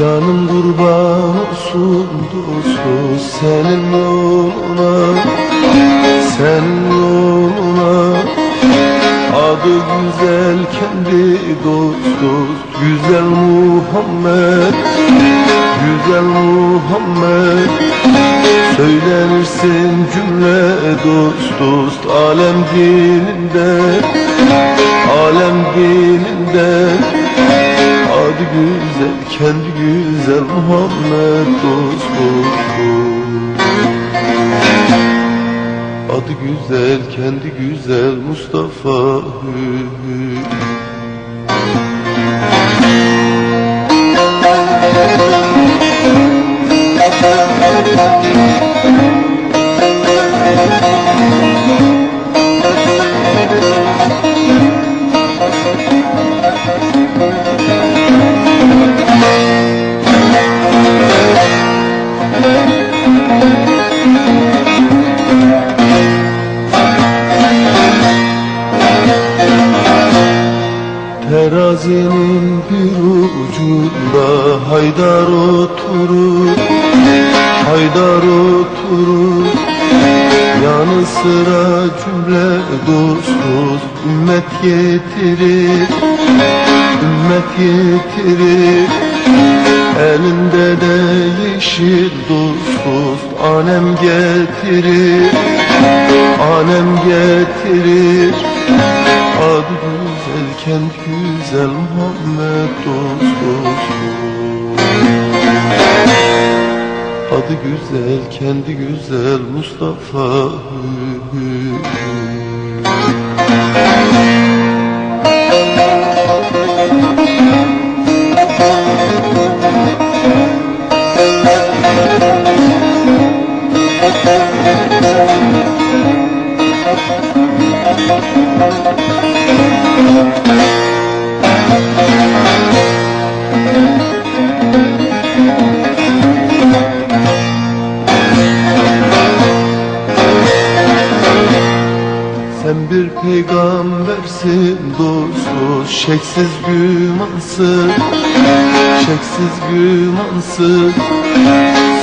Canım kurban olsun dostum senin yoluna Sen güzel kendi dost dost Güzel Muhammed Güzel Muhammed. Söylenirsin cümle dost dost Alem dininde Alem dininde Adı güzel, kendi güzel Muhammed dost dost güzel, kendi güzel Mustafa hü hü. Terazinin bir ucunda Haydar oturur Haydar oturur. Yanı sıra cümle dost dost Ümmet getirir Ümmet getirir. Elinde de yeşil dost dost Anem getirir Anem getirir Adı güzel, kendi güzel Muhammed dost dost Adı güzel, kendi güzel Mustafa hü hü hü. Sen bir peygambersin dost dost Şeksiz gümansın Şeksiz gümansın.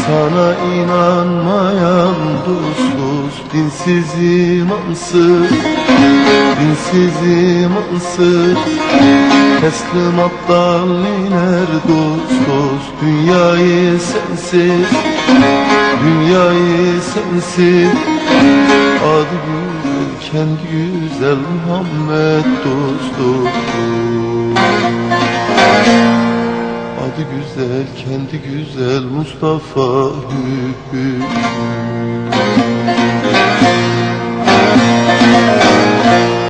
Sana inanmayan dost dost Dinsiz imansın Dinsiz imansın. Teslim aptal iner dost dost Dünyayı sensiz Dünyayı sensiz Adı güzel, kendi güzel Muhammed dost dost Adı güzel, kendi güzel Mustafa hü hü hü.